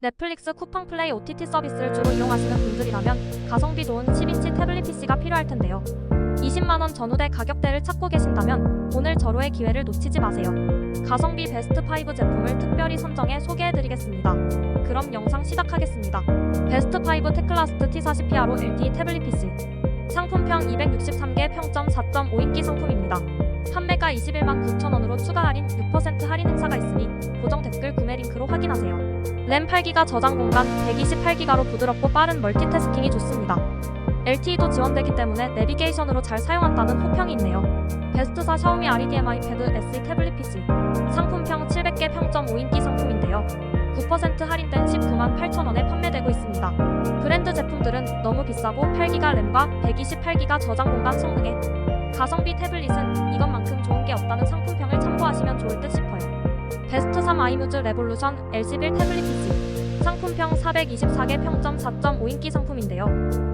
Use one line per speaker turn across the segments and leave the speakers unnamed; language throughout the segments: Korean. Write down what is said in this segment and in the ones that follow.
넷플릭스 쿠팡 플레이 OTT 서비스를 주로 이용하시는 분들이라면 가성비 좋은 10인치 태블릿 PC가 필요할 텐데요. 20만원 전후대 가격대를 찾고 계신다면 오늘 절호의 기회를 놓치지 마세요. 가성비 베스트 5 제품을 특별히 선정해 소개해드리겠습니다. 그럼 영상 시작하겠습니다. 베스트 5 테클라스트 T40PRO LTE 태블릿 PC 상품평 263개 평점 4.5인기 상품입니다. 판매가 21만 9천원으로 추가 할인 6% 할인 행사가 있으니 고 램 8기가 저장 공간 128기가로 부드럽고 빠른 멀티태스킹이 좋습니다. LTE도 지원되기 때문에 내비게이션으로 잘 사용한다는 호평이 있네요. 베스트사 샤오미 REDMI 패드 SE 태블릿 PC 상품평 700개 평점 5인기 상품인데요. 9% 할인된 19만 8천원에 판매되고 있습니다. 브랜드 제품들은 너무 비싸고 8기가 램과 128기가 저장 공간 성능에 가성비 태블릿은 이것만큼 좋은 게 없다는 상품평을 참고하시면 싶어요. 베스트 3 아이뮤즈 레볼루션 L11 태블릿 PC 상품평 424개 평점 4.5인기 상품인데요.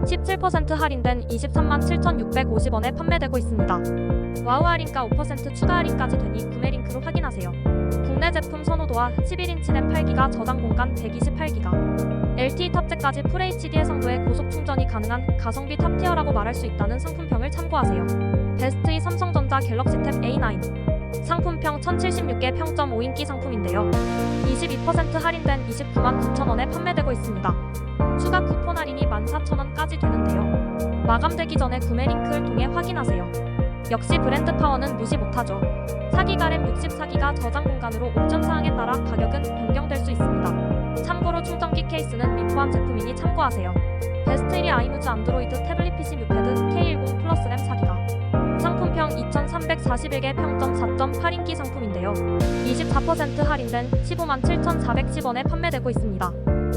17% 할인된 23만 7,650원에 판매되고 있습니다. 와우 할인가 5% 추가 할인까지 되니 구매 링크로 확인하세요. 국내 제품 선호도와 11인치 램 8기가 저장 공간 128기가 LTE 탑재까지 FHD 해상도의 고속 충전이 가능한 가성비 탑티어라고 말할 수 있다는 상품평을 참고하세요. 베스트이 삼성전자 갤럭시 탭 A9 상품평 1076개 평점 5인기 상품인데요. 22% 할인된 29만 9천원에 판매되고 있습니다. 추가 쿠폰 할인이 14,000원까지 되는데요. 마감되기 전에 구매 링크를 통해 확인하세요. 역시 브랜드 파워는 무시 못하죠. 4기가 램 64기가 저장 공간으로 옵션 사항에 따라 가격은 변경될 수 있습니다. 참고로 충전기 케이스는 미포함 제품이니 참고하세요. 베스트 1위 아이무즈 안드로이드 태블릿 PC 뮤패드 K10 플러스 램 4기가 상품평 2,341개 평점 4.8인기 상품인데요. 24% 할인된 15만 7,410원에 판매되고 있습니다.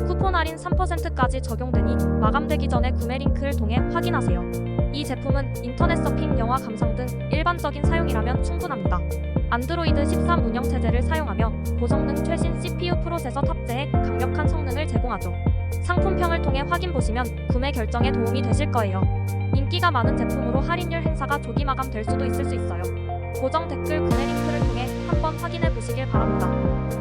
쿠폰 할인 3%까지 적용되니 마감되기 전에 구매 링크를 통해 확인하세요. 이 제품은 인터넷 서핑, 영화 감상 등 일반적인 사용이라면 충분합니다. 안드로이드 13 운영 체제를 사용하며 고성능 최신 CPU 프로세서 탑재해 강력한 성능을 제공하죠. 상품평을 통해 확인 보시면 구매 결정에 도움이 되실 거예요. 인기가 많은 제품으로 할인율 행사가 조기 마감될 수도 있을 수 있어요. 고정 댓글 구매 링크를 통해 한번 확인해 보시길 바랍니다.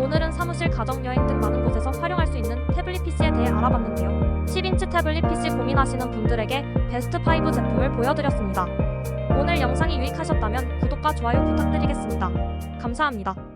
오늘은 사무실, 가정여행 등 많은 곳에서 활용할 수 있는 태블릿 PC에 대해 알아봤는데요. 10인치 태블릿 PC 고민하시는 분들에게 베스트 5 제품을 보여드렸습니다. 오늘 영상이 유익하셨다면 구독과 좋아요 부탁드리겠습니다. 감사합니다.